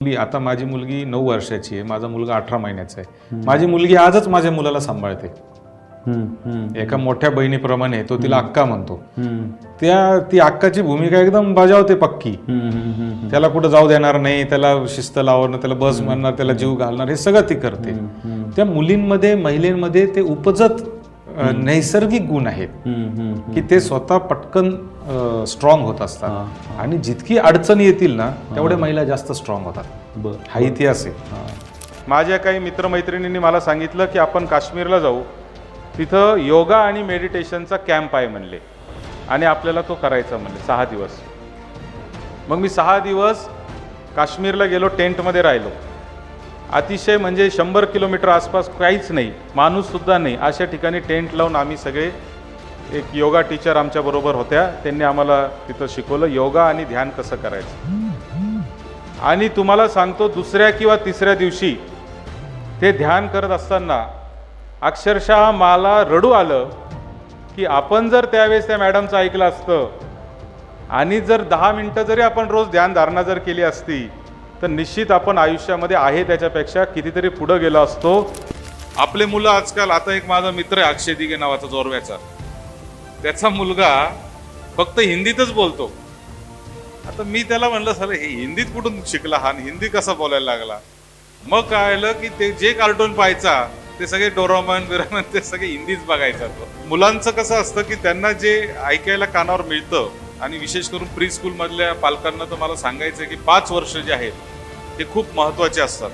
मुलगी आता माझी मुलगी नऊ वर्षाची आहे माझा मुलगा अठरा महिन्याचा आहे. माझी मुलगी आजच माझ्या मुलाला सांभाळते. एका मोठ्या बहिणीप्रमाणे तो तिला अक्का म्हणतो. त्या ती अक्काची भूमिका एकदम बजावते पक्की. त्याला कुठं जाऊ देणार नाही त्याला शिस्त लावणं त्याला बस म्हणणार त्याला जीव घालणार हे सगळं ती करते. त्या मुलींमध्ये महिलांमध्ये ते उपजत नैसर्गिक गुण आहेत की ते स्वतः पटकन स्ट्रॉंग होत असतात. आणि जितकी अडचणी येतील ना तेवढ्या महिला जास्त स्ट्रॉंग होतात. बर हा इतिहास आहे. माझ्या काही मित्रमैत्रिणींनी मला सांगितलं की आपण काश्मीरला जाऊ. तिथं योगा आणि मेडिटेशनचा कॅम्प आहे म्हणले. आणि आपल्याला तो करायचा म्हणले सहा दिवस. मग मी सहा दिवस काश्मीरला गेलो टेंटमध्ये राहिलो. अतिशय म्हणजे शंभर किलोमीटर आसपास काहीच नाही माणूससुद्धा नाही. अशा ठिकाणी टेंट लावून आम्ही सगळे एक योगा टीचर आमच्याबरोबर होत्या. त्यांनी आम्हाला तिथं शिकवलं योगा आणि ध्यान कसं करायचं. आणि तुम्हाला सांगतो दुसऱ्या किंवा तिसऱ्या दिवशी ते ध्यान करत असताना अक्षरशः मला रडू आलं की आपण जर त्यावेळेस त्या मॅडमचं ऐकलं असतं आणि जर दहा मिनटं जरी आपण रोज ध्यानधारणा जर केली असती तर निश्चित आपण आयुष्यामध्ये आहे त्याच्यापेक्षा कितीतरी पुढं गेलो असतो. आपले मुलं आजकाल आता एक माझा मित्र आहे अक्षय दिघे नावाचा जोरव्याचा. त्याचा मुलगा फक्त हिंदीतच बोलतो. आता मी त्याला म्हणलं सर हे हिंदीत कुठून शिकला हा? आणि हिंदी कसा बोलायला लागला? मग कळलं की ते जे कार्टून पाहायचा ते सगळे डोरामन बिरामन ते सगळे हिंदीच बघायचा तो. मुलांचं कसं असतं की त्यांना जे ऐकायला कानावर मिळतं आणि विशेष करून प्री स्कूलमधल्या पालकांना तर मला सांगायचं की पाच वर्ष जे आहेत ते खूप महत्त्वाचे असतात.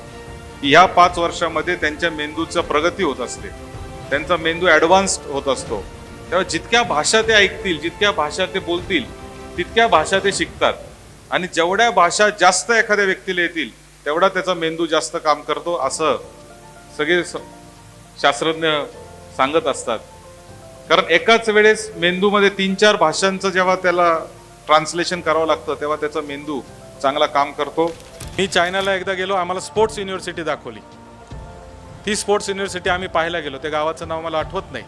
ह्या पाच वर्षामध्ये त्यांच्या मेंदूचं प्रगती होत असते. त्यांचा मेंदू ॲडव्हान्स्ड होत असतो. तेव्हा जितक्या भाषा ते ऐकतील जितक्या भाषा ते बोलतील तितक्या भाषा ते शिकतात. आणि जेवढ्या भाषा जास्त एखाद्या व्यक्तीला येतील तेवढा त्याचा मेंदू जास्त काम करतो असं सगळे स- शास्त्रज्ञ सांगत असतात. कारण एकाच वेळेस मेंदूमध्ये तीन चार भाषांचं जेव्हा त्याला ट्रान्सलेशन करावं लागतं तेव्हा त्याचा मेंदू चांगला काम करतो. मी चायनाला एकदा गेलो आम्हाला स्पोर्ट्स युनिव्हर्सिटी दाखवली. ती स्पोर्ट्स युनिव्हर्सिटी आम्ही पाहायला गेलो. त्या गावाचं नाव मला आठवत नाही.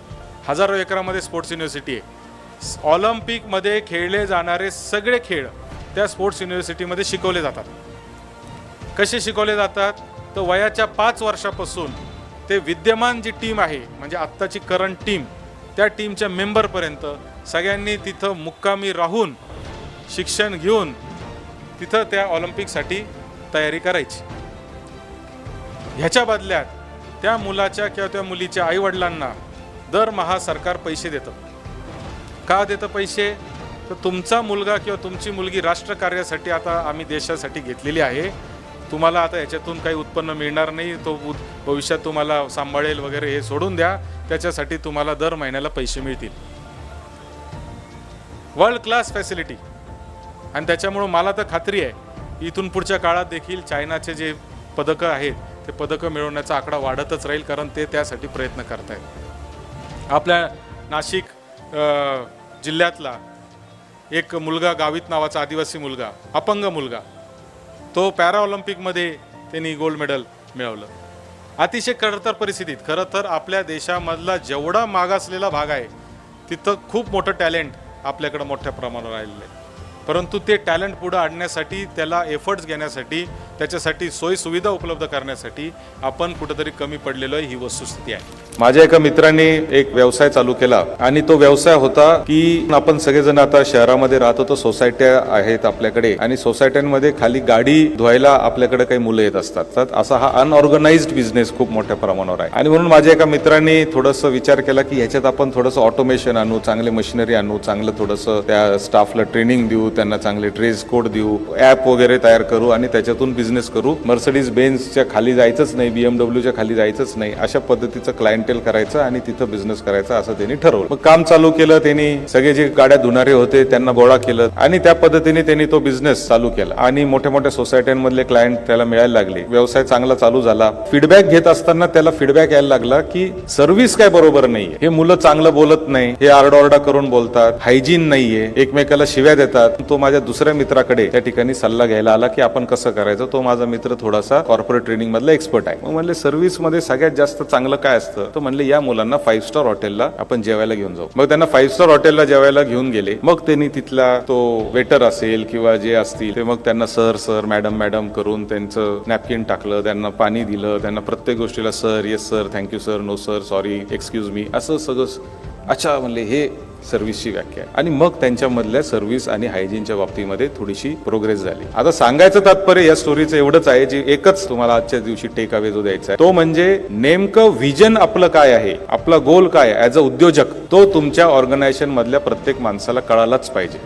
हजारो एकरामध्ये स्पोर्ट्स युनिव्हर्सिटी आहे. ऑलिम्पिकमध्ये खेळले जाणारे सगळे खेळ त्या स्पोर्ट्स युनिव्हर्सिटीमध्ये शिकवले जातात. कसे शिकवले जातात? तर वयाच्या पाच वर्षापासून ते विद्यमान जी टीम आहे म्हणजे आत्ताची करंट टीम त्या टीमच्या मेंबरपर्यंत सगळ्यांनी तिथं मुक्कामी राहून शिक्षण घेऊन तिथं त्या ऑलिम्पिकसाठी तयारी करायची. ह्याच्या बदल्यात त्या मुलाच्या किंवा त्या मुलीच्या आईवडिलांना दरमहा सरकार पैसे देतं. का देतं पैसे? तर तुमचा मुलगा किंवा तुमची मुलगी राष्ट्रकार्यासाठी आता आम्ही देशासाठी घेतलेली आहे. तुम्हाला आता याच्यातून काही उत्पन्न मिळणार नाही तो भविष्यात तुम्हाला सांभाळेल वगैरे हे सोडून द्या. त्याच्यासाठी तुम्हाला दर महिन्याला पैसे मिळतील. वर्ल्ड क्लास फॅसिलिटी आणि त्याच्यामुळं मला तर खात्री आहे इथून पुढच्या काळात देखील चायनाचे जे पदकं आहेत ते पदकं मिळवण्याचा आकडा वाढतच राहील कारण ते त्यासाठी प्रयत्न करत आहेत आपल्या नाशिक जिल्ह्यातला एक मुलगा गावित नावाचा आदिवासी मुलगा अपंग मुलगा तो पॅरा ऑलिम्पिकमध्ये त्यांनी गोल्ड मेडल मिळवलं. अतिशय खडतर परिस्थितीत. खरं तर आपल्या देशामधला जेवढा मागासलेला भाग आहे तिथं खूप मोठं टॅलेंट आपल्याकडं मोठ्या प्रमाणावर राहिलेलं आहे. परंतु ते टॅलेंट पुढं आणण्यासाठी त्याला एफर्ट्स घेण्यासाठी त्याच्यासाठी सोयीसुविधा उपलब्ध करण्यासाठी आपण कुठंतरी कमी पडलेलो आहे ही वस्तुस्थिती आहे. माझ्या एका मित्राने एक व्यवसाय चालू केला आणि तो व्यवसाय होता की आपण सगळेजण आता शहरामध्ये राहतो तर सोसायट्या आहेत आपल्याकडे आणि सोसायट्यांमध्ये खाली गाडी धुवायला आपल्याकडे काही मुलं येत असतात. तर असा हा अनऑर्गनाइज बिझनेस खूप मोठ्या प्रमाणावर आहे. आणि म्हणून माझ्या एका मित्राने थोडंसं विचार केला की ह्याच्यात आपण थोडंसं ऑटोमेशन आणू चांगले मशिनरी आणू चांगलं थोडंसं त्या स्टाफला ट्रेनिंग देऊ त्यांना चांगले ड्रेस कोड देऊ ॲप वगैरे तयार करू आणि त्याच्यातून बिझनेस करू. मर्सडीज बेन्सच्या खाली जायचंच नाही बीएमडब्ल्यूच्या खाली जायचंच नाही अशा पद्धतीचं क्लायंट क्लायंटेल करायचं आणि तिथं बिझनेस करायचा असं त्यांनी ठरवलं. मग काम चालू केलं त्यांनी सगळे जे गाड्या धुणारे होते त्यांना गोळा केलं आणि त्या पद्धतीने त्यांनी तो बिझनेस चालू केला. आणि मोठ्या मोठ्या सोसायट्यांमधले क्लायंट त्याला मिळायला लागले. व्यवसाय चांगला चालू झाला. फीडबॅक घेत असताना त्याला फीडबॅक यायला लागला की सर्व्हिस काय बरोबर नाहीये. हे मुलं चांगलं बोलत नाही. हे आरडाओरडा करून बोलतात. हायजीन नाहीये. एकमेकाला शिव्या देतात. तो माझ्या दुसऱ्या मित्राकडे त्या ठिकाणी सल्ला घ्यायला आला की आपण कसं करायचं? तो माझा मित्र थोडासा कॉर्पोरेट ट्रेनिंग मधला एक्सपर्ट आहे. मग म्हणले सर्व्हिसमध्ये सगळ्यात जास्त चांगलं काय असतं? तर म्हणले या मुलांना फाईव्ह स्टार हॉटेलला आपण जेवायला घेऊन जाऊ. मग त्यांना फाईव्ह स्टार हॉटेलला जेवायला घेऊन गेले. मग त्यांनी तिथला तो वेटर असेल किंवा जे असतील ते मग त्यांना सर सर मॅडम मॅडम करून त्यांचं नॅपकिन टाकलं त्यांना पाणी दिलं त्यांना प्रत्येक गोष्टीला sir yes sir thank you sir no sir sorry excuse me असं सगळं अच्छा म्हणले हे सर्व्हिसची व्याख्या. आहे आणि मग त्यांच्यामधल्या सर्व्हिस आणि हायजीनच्या बाबतीमध्ये थोडीशी प्रोग्रेस झाली. आता सांगायचं तात्पर्य या स्टोरीचं एवढंच आहे जे एकच तुम्हाला आजच्या दिवशी टेक अवे जो द्यायचा आहे. तो म्हणजे नेमकं व्हिजन आपलं काय आहे? आपला गोल काय ऍज अ उद्योजक तो तुमच्या ऑर्गनायझेशन मधल्या प्रत्येक माणसाला कळालाच पाहिजे.